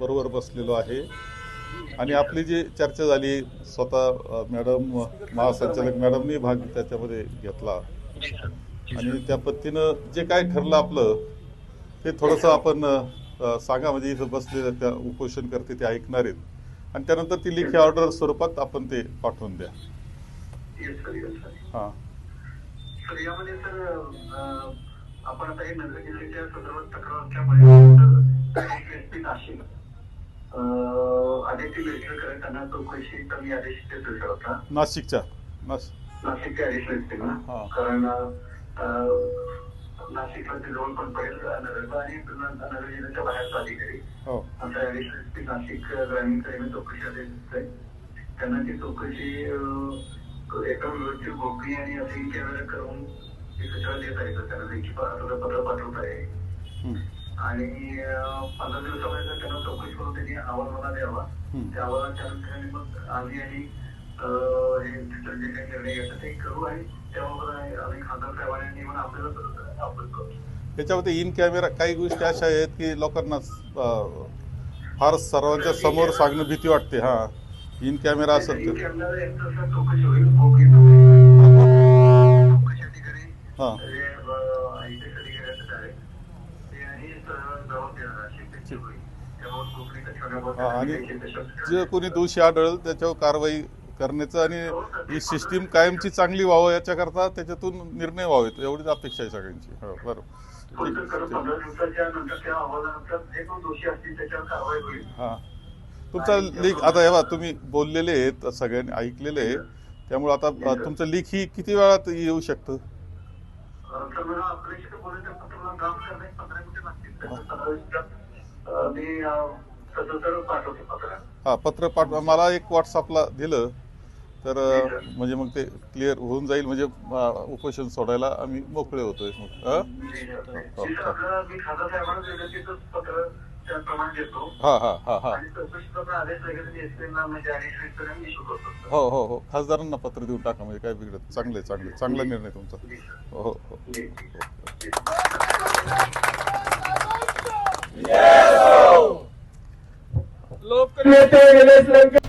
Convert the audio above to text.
बरोबर बसलेलो आहे. आणि आपली जी चर्चा झाली स्वतः मॅडम महासंचालक मॅडमनी भाग त्याच्यामध्ये घेतला. आणि त्या पद्धतीनं जे काय ठरलं आपलं ते थोडंसं आपण सांगा. म्हणजे इथं बसलेल्या त्या उपोषण करते ते ऐकणार आहेत. आणि त्यानंतर ती लेखी ऑर्डर स्वरूपात आपण ते पाठवून द्या. हां. यामध्ये सर आपण आता हे नगर जिल्ह्याच्या संदर्भात तक्रार नाशिक आदित्य वेलकरकर त्यांना चौकशी कमी आदेश देतो सर आता नाशिकच्या नाश नाशिकचे आदेश हा. ना? कारण नाशिकला ते जवळ पण पडेल नगर आणि नगर जिल्ह्याच्या बाहेरचा अधिकारी. हो. आता ऍडिशनल एसपी नाशिक ग्रामीणकडे मी चौकशी आदेश दिले त्यांना ती चौकशी एका व्यवस्थित गोपनीय आणि असे कॅमेरा करून ती सूचना देत आहे. त्यांना लेखी पत्र पाठवत आहे. आणि पंधरा दिवसामध्ये त्यांना चौकशी करून त्यांनी अहवाल मला द्यावा. त्या अहवालाच्या अनुषंगाने मग आम्ही आणि हे तिथं जे काही निर्णय घ्यायचा ते करू आणि त्याबाबत आम्ही खासदार साहेबांनी नियमन आपल्याला आपण करू. त्याच्यामध्ये इन कॅमेरा काही गोष्टी अशा आहेत की लोकांना फार सर्वांच्या समोर सांगणं भीती वाटते हा. इन कॅमेरा असेल तर. आणि जे कोणी दोषी आढळलं त्याच्यावर कारवाई करण्याचं आणि ही सिस्टीम कायमची चांगली व्हावं याच्याकरता त्याच्यातून निर्णय व्हावेत एवढीच अपेक्षा आहे सगळ्यांची. हो बरोबर. हां हा. तुमचा लीक आता हे बा तुम्ही बोललेले आहेत सगळ्यांनी ऐकलेले आहे त्यामुळे आता तुमचं लीक ही किती वेळात येऊ शकतं? पत्राला ड्राफ्ट करणे? पंधरा मिनिटं लागतील. मी तसं तर पाठवतो पत्र. हा पत्र पाठवा. मला एक व्हॉट्सअपला दिलं. तर म्हणजे मग ते क्लिअर होऊन जाईल. म्हणजे उपोषण सोडायला आम्ही मोकळे होतोय. मग देतो. हा हा हा हा. आणि आदेश मी म्हणजे इश्यू करतो. हो हो हो. खासदारांना पत्र देऊन टाका म्हणजे काय बिघडत चांगले चांगले चांगला निर्णय तुमचा. हो हो. लोकनेते लंके